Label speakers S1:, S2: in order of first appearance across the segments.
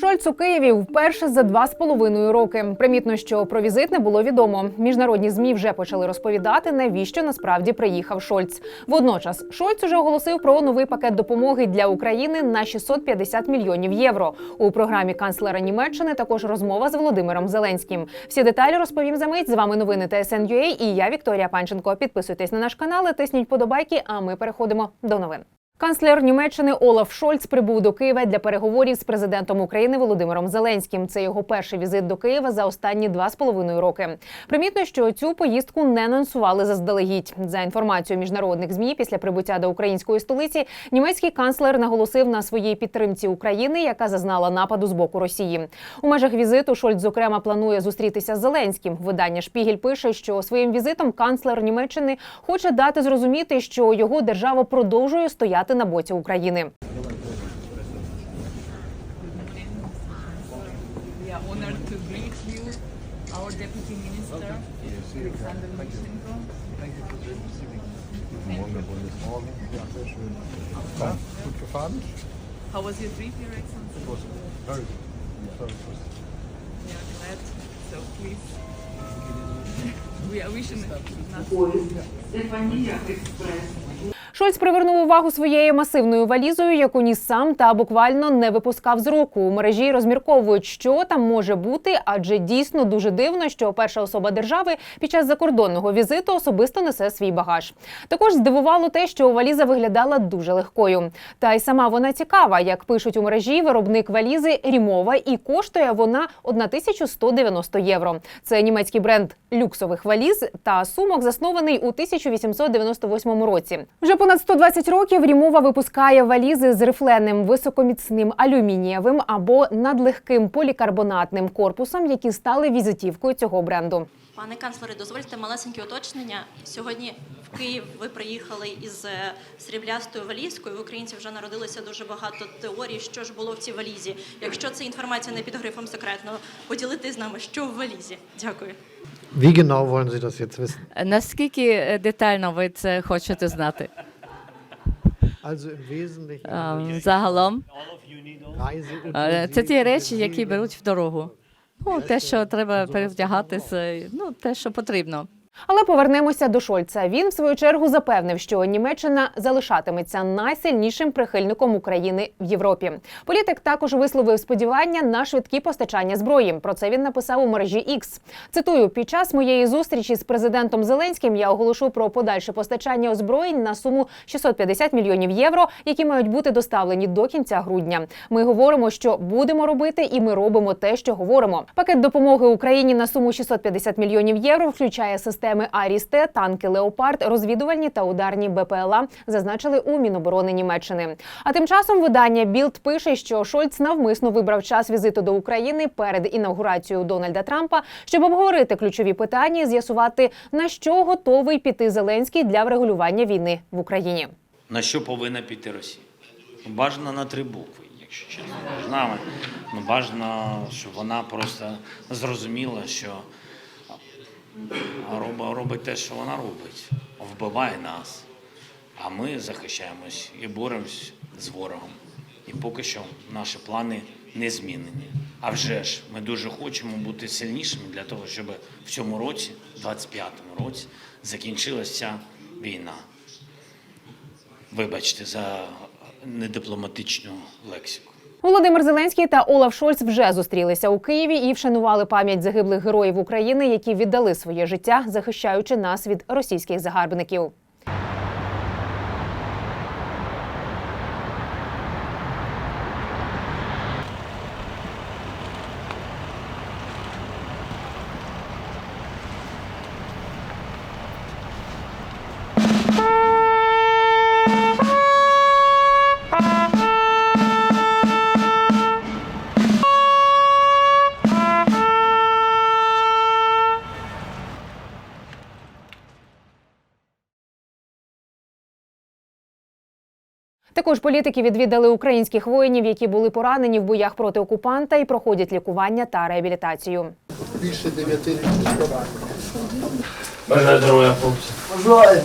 S1: Шольц у Києві вперше за два з половиною роки. Примітно, що про візит не було відомо. Міжнародні змі вже почали розповідати, навіщо насправді приїхав Шольц. Водночас Шольц уже оголосив про новий пакет допомоги для України на 650 мільйонів євро. У програмі канцлера Німеччини також розмова з Володимиром Зеленським. Всі деталі розповім за мить. З вами новини ТСН.UA і я Вікторія Панченко. Підписуйтесь на наш канал, тисніть подобайки. А ми переходимо до новин. Канцлер Німеччини Олаф Шольц прибув до Києва для переговорів з президентом України Володимиром Зеленським. Це його перший візит до Києва за останні два з половиною роки. Примітно, що цю поїздку не анонсували заздалегідь. За інформацією міжнародних змі, після прибуття до української столиці німецький канцлер наголосив на своїй підтримці України, яка зазнала нападу з боку Росії. У межах візиту Шольц, зокрема, планує зустрітися з Зеленським. Видання Шпігель пише, що своїм візитом канцлер Німеччини хоче дати зрозуміти, що його держава продовжує стояти на боці України.
S2: You, our Deputy Minister, Alexander Lukashenko.
S3: Danke für den receiving. Wundervolles Morgen. Ja, sehr schön. Ja, gut gefahren?
S2: How was your trip, Your Excellency?
S3: It was very good. Very good.
S2: We are glad, so please. We are wishing
S4: Стефанія Експрес.
S1: Шольц привернув увагу своєю масивною валізою, яку ніс сам та буквально не випускав з руку. У мережі розмірковують, що там може бути, адже дійсно дуже дивно, що перша особа держави під час закордонного візиту особисто несе свій багаж. Також здивувало те, що валіза виглядала дуже легкою. Та й сама вона цікава, як пишуть у мережі, виробник валізи Рімова, і коштує вона 1190 євро. Це німецький бренд люксових валіз та сумок, заснований у 1898 році. Вже понад 120 років Рімова випускає валізи з рифленим високоміцним алюмінієвим або надлегким полікарбонатним корпусом, які стали візитівкою цього бренду.
S5: Пане канцлере, дозвольте малесеньке уточнення. Сьогодні в Київ ви приїхали із е, сріблястою валізкою. В українців вже народилося дуже багато теорій, що ж було в цій валізі. Якщо це інформація не під грифом секретно, поділитись з нами, що в валізі. Дякую.
S6: Wie genau wollen Sie das jetzt wissen?
S7: Наскільки е, детально ви це хочете знати?
S6: Also im Wesentlichen
S7: Ем, Загалом, е, це ті речі, які беруть в дорогу. Ну, те, що треба перевдягатися, ну, те, що потрібно.
S1: Але повернемося до Шольца. Він в свою чергу запевнив, що Німеччина залишатиметься найсильнішим прихильником України в Європі. Політик також висловив сподівання на швидкі постачання зброї. Про це він написав у мережі X. Цитую: під час моєї зустрічі з президентом Зеленським я оголошу про подальше постачання озброєнь на суму 650 мільйонів євро, які мають бути доставлені до кінця грудня. Ми говоримо, що будемо робити, і ми робимо те, що говоримо. Пакет допомоги Україні на суму 650 мільйонів євро включає системи Арісте, танки Леопард, розвідувальні та ударні БПЛА, зазначили у Міноборони Німеччини. А тим часом видання Білд пише, що Шольц навмисно вибрав час візиту до України перед інаугурацією Дональда Трампа, щоб обговорити ключові питання і з'ясувати на що готовий піти Зеленський для врегулювання війни в Україні.
S8: На що повинна піти Росія? Ну, Бажано на три букви, якщо чесно. Бажано, ну, бажано, щоб вона просто зрозуміла, що робить, робить те, що вона робить, вбиває нас. А ми захищаємось і боремось з ворогом. І поки що наші плани не змінені. А вже ж ми дуже хочемо бути сильнішими для того, щоб в цьому році, 25-му році, закінчилася війна. Вибачте за недипломатичну лексику.
S1: Володимир Зеленський та Олаф Шольц вже зустрілися у Києві і вшанували пам'ять загиблих героїв України, які віддали своє життя, захищаючи нас від російських загарбників. Також політики відвідали українських воїнів, які були поранені в боях проти окупанта і проходять лікування та реабілітацію.
S3: Більше 9 тисяч поранених.
S8: Бажаю здоров'я, хлопці.
S3: Бажаю.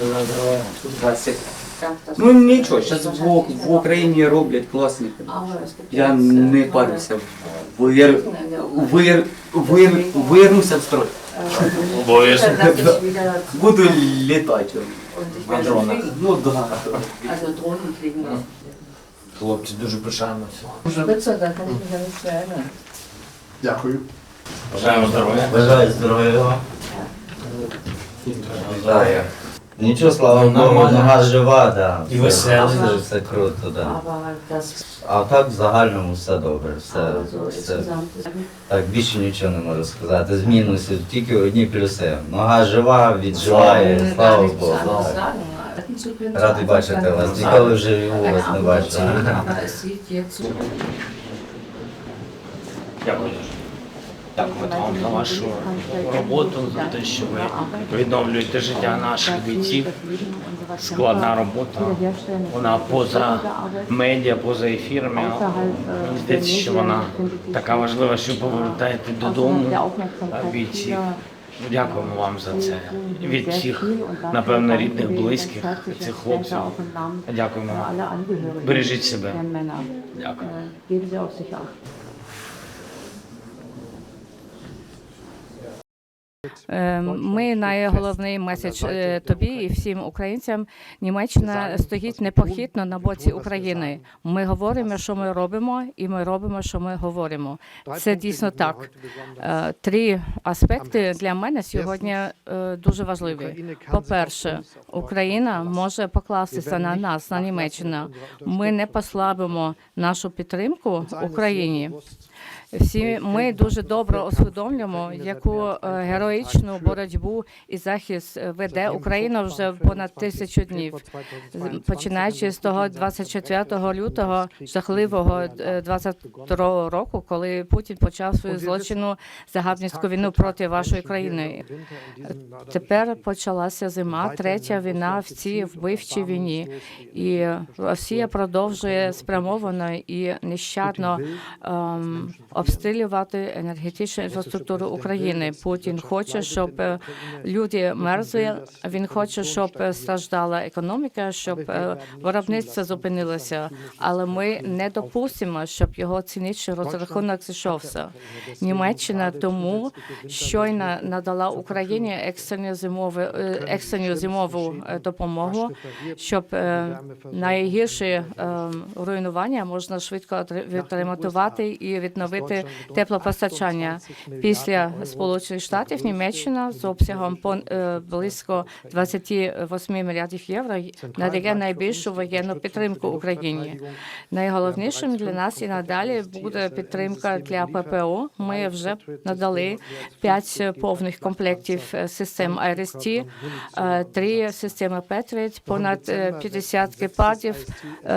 S8: Бажаю здоров'я.
S9: Ну нічого, зараз в, в Україні роблять класні. Я не парюся. Вир, вир, вир, вирнуся в строй. Буду літати на дронах. Ну да.
S8: Хлопці дуже пишаємося.
S3: Дякую.
S8: Бажаємо здоров'я.
S10: Бажаю здоров'я. Бажаю. Нічого, слава Богу,
S8: Нормально.
S10: нога жива, да.
S8: І веселий.
S10: Все, все круто, да. А так в загальному все добре. Все, все. Так, більше нічого не можу сказати. З мінусів, тільки одні плюси. Нога жива, відживає, слава Богу. Радий бачити вас. Ніколи вже у вас не бачив.
S8: Дякую дуже. Дякую вам за вашу роботу, за те, що ви відновлюєте життя наших бійців. Складна робота. Вона поза медіа, поза ефірами. Мені здається, що вона така важлива, що повертаєте додому бійців. Дякуємо вам за це. Від всіх, напевно, рідних, близьких цих хлопців. Дякуємо. Бережіть себе. Дякую.
S7: Ми найголовний меседж е, тобі і всім українцям. Німеччина стоїть непохитно на боці України. Ми говоримо, що ми робимо, і ми робимо, що ми говоримо. Це дійсно так. Е, Три аспекти для мене сьогодні е, дуже важливі. По-перше, Україна може покластися на нас, на Німеччину. Ми не послабимо нашу підтримку Україні. Всі ми дуже добре усвідомлюємо, яку е, героїчну боротьбу і захист е, веде Україна вже понад тисячу днів, починаючи з того 24 лютого жахливого е, 22 року, коли Путін почав свою злочинну загарбницьку війну проти вашої країни. Тепер почалася зима, третя війна в цій вбивчій війні, і Росія продовжує спрямовано і нещадно ем, обстрілювати енергетичну інфраструктуру України. Путін хоче, щоб люди мерзли. Він хоче, щоб страждала економіка, щоб е, виробництво зупинилося. Але ми не допустимо, щоб його цінічний розрахунок зійшовся. Німеччина тому щойно надала Україні екстрену зимову е, екстрену зимову допомогу, щоб е, найгірші руйнування можна швидко відремонтувати і відновити теплопостачання. Після Сполучених Штатів Німеччина з обсягом е, близько 28 мільярдів євро надає найбільшу воєнну підтримку Україні. Найголовнішим для нас і надалі буде підтримка для ППО. Ми вже надали п'ять повних комплектів е, систем IRST, е, три системи Patriot, понад е, 50 гепардів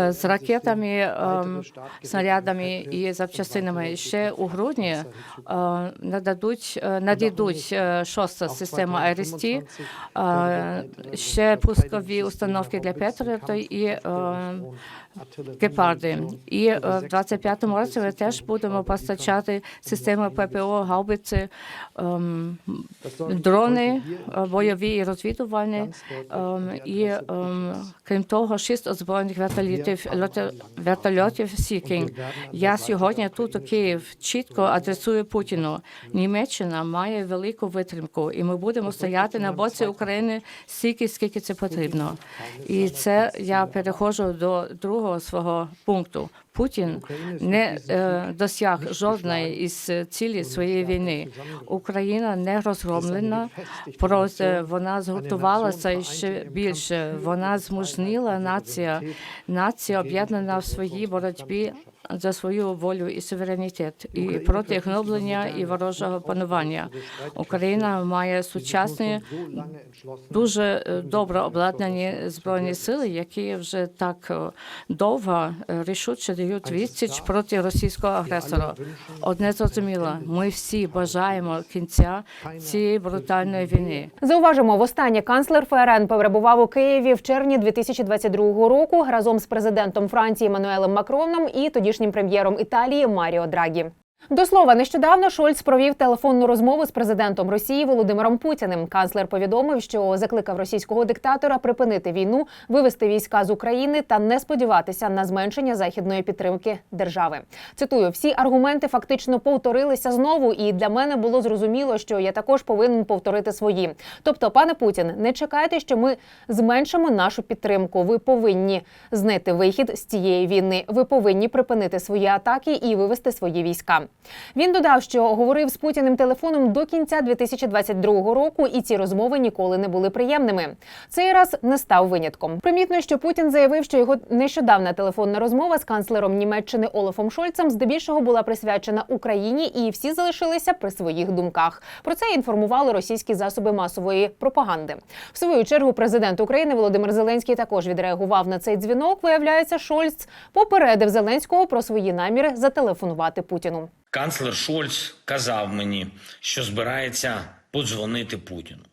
S7: з ракетами, ем, снарядами і запчастинами. Ще у грудні е, нададуть е, надійдуть е, шоста система е, ще пускові установки для Петріота і гепарди. І е, в 25-му році ми теж будемо постачати системи ППО, гаубиці, ем, дрони е, бойові і розвідувальні, ем, і ем, крім того, шість озброєних вертольотів, льоти- вертольотів Сікінг. Я сьогодні тут у Київ чітко адресую Путіну. Німеччина має велику витримку, і ми будемо стояти на боці України стільки, скільки це потрібно. І це я переходжу до другого свого пункту. Путін не е, досяг жодної із цілей своєї війни. Україна не розгромлена, проте вона згуртувалася ще більше. Вона змужніла нація, нація об'єднана в своїй боротьбі за свою волю і суверенітет і проти гноблення і ворожого панування. Україна має сучасні дуже е, добре обладнані збройні сили, які вже так е, довго рішуче дають відсіч проти російського агресора. Одне зрозуміло, ми всі бажаємо кінця цієї брутальної війни.
S1: Зауважимо, востаннє канцлер ФРН перебував у Києві в червні 2022 року разом з президентом Франції Мануелем Макроном і тодішнім прем'єром Італії Маріо Драгі. До слова, нещодавно Шольц провів телефонну розмову з президентом Росії Володимиром Путіним. Канцлер повідомив, що закликав російського диктатора припинити війну, вивести війська з України та не сподіватися на зменшення західної підтримки держави. Цитую: всі аргументи фактично повторилися знову, і для мене було зрозуміло, що я також повинен повторити свої. Тобто, пане Путін, не чекайте, що ми зменшимо нашу підтримку. Ви повинні знайти вихід з цієї війни. Ви повинні припинити свої атаки і вивести свої війська. Він додав, що говорив з Путіним телефоном до кінця 2022 року, і ці розмови ніколи не були приємними. Цей раз не став винятком. Примітно, що Путін заявив, що його нещодавна телефонна розмова з канцлером Німеччини Олафом Шольцем здебільшого була присвячена Україні, і всі залишилися при своїх думках. Про це інформували російські засоби масової пропаганди. В свою чергу президент України Володимир Зеленський також відреагував на цей дзвінок. Виявляється, Шольц попередив Зеленського про свої наміри зателефонувати Путіну.
S8: Канцлер Шольц казав мені, що збирається подзвонити Путіну.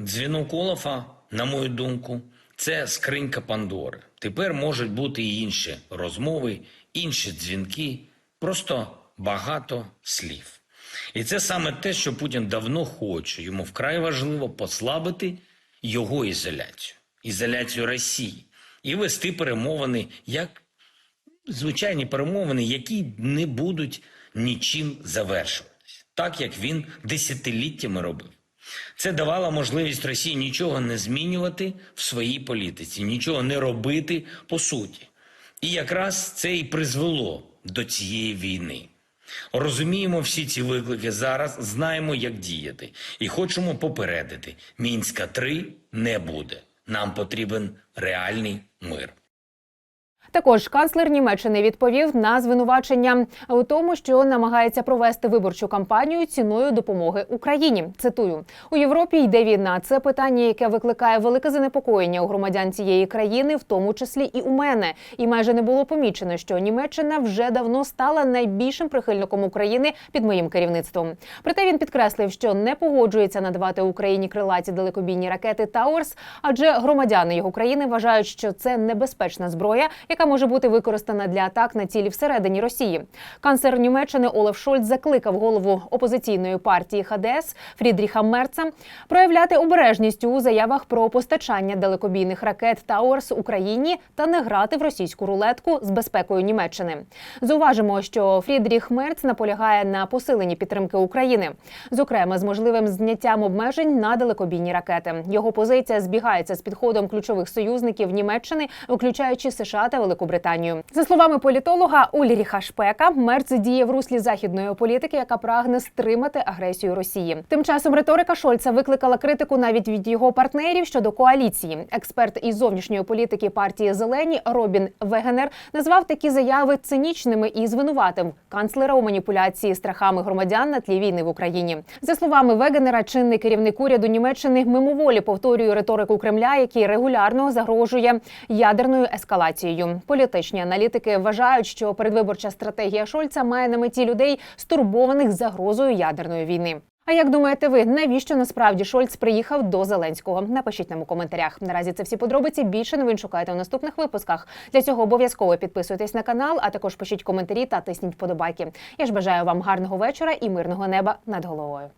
S8: Дзвінок Олафа, на мою думку, це скринька Пандори. Тепер можуть бути і інші розмови, інші дзвінки, просто багато слів. І це саме те, що Путін давно хоче. Йому вкрай важливо послабити його ізоляцію, ізоляцію Росії і вести перемовини як звичайні перемовини, які не будуть нічим завершуватись, так як він десятиліттями робив. Це давало можливість Росії нічого не змінювати в своїй політиці, нічого не робити по суті. І якраз це і призвело до цієї війни. Розуміємо всі ці виклики зараз, знаємо, як діяти, і хочемо попередити: мінська 3 не буде. Нам потрібен реальний мир.
S1: Також канцлер Німеччини відповів на звинувачення у тому, що намагається провести виборчу кампанію ціною допомоги Україні. Цитую у Європі йде війна. Це питання, яке викликає велике занепокоєння у громадян цієї країни, в тому числі і у мене. І майже не було помічено, що Німеччина вже давно стала найбільшим прихильником України під моїм керівництвом. Проте він підкреслив, що не погоджується надавати Україні крилаті далекобійні ракети Тауерс, адже громадяни його країни вважають, що це небезпечна зброя, яка може бути використана для атак на цілі всередині Росії. Канцлер Німеччини Олаф Шольц закликав голову опозиційної партії ХДС Фрідріха Мерца проявляти обережність у заявах про постачання далекобійних ракет Тауерс Україні та не грати в російську рулетку з безпекою Німеччини. Зауважимо, що Фрідріх Мерц наполягає на посиленні підтримки України, зокрема з можливим зняттям обмежень на далекобійні ракети. Його позиція збігається з підходом ключових союзників Німеччини, включаючи США та Великобританію. За словами політолога Ульріха Шпека, Мерц діє в руслі західної політики, яка прагне стримати агресію Росії. Тим часом риторика Шольца викликала критику навіть від його партнерів щодо коаліції. Експерт із зовнішньої політики партії Зелені Робін Вегенер назвав такі заяви цинічними і звинуватив канцлера у маніпуляції страхами громадян на тлі війни в Україні. За словами Вегенера, чинний керівник уряду Німеччини мимоволі повторює риторику Кремля, який регулярно загрожує ядерною ескалацією. Політичні аналітики вважають, що передвиборча стратегія Шольца має на меті людей, стурбованих загрозою ядерної війни. А як думаєте ви, навіщо насправді Шольц приїхав до Зеленського? Напишіть нам у коментарях. Наразі це всі подробиці. Більше новин шукайте у наступних випусках. Для цього обов'язково підписуйтесь на канал, а також пишіть коментарі та тисніть вподобайки. Я ж бажаю вам гарного вечора і мирного неба над головою.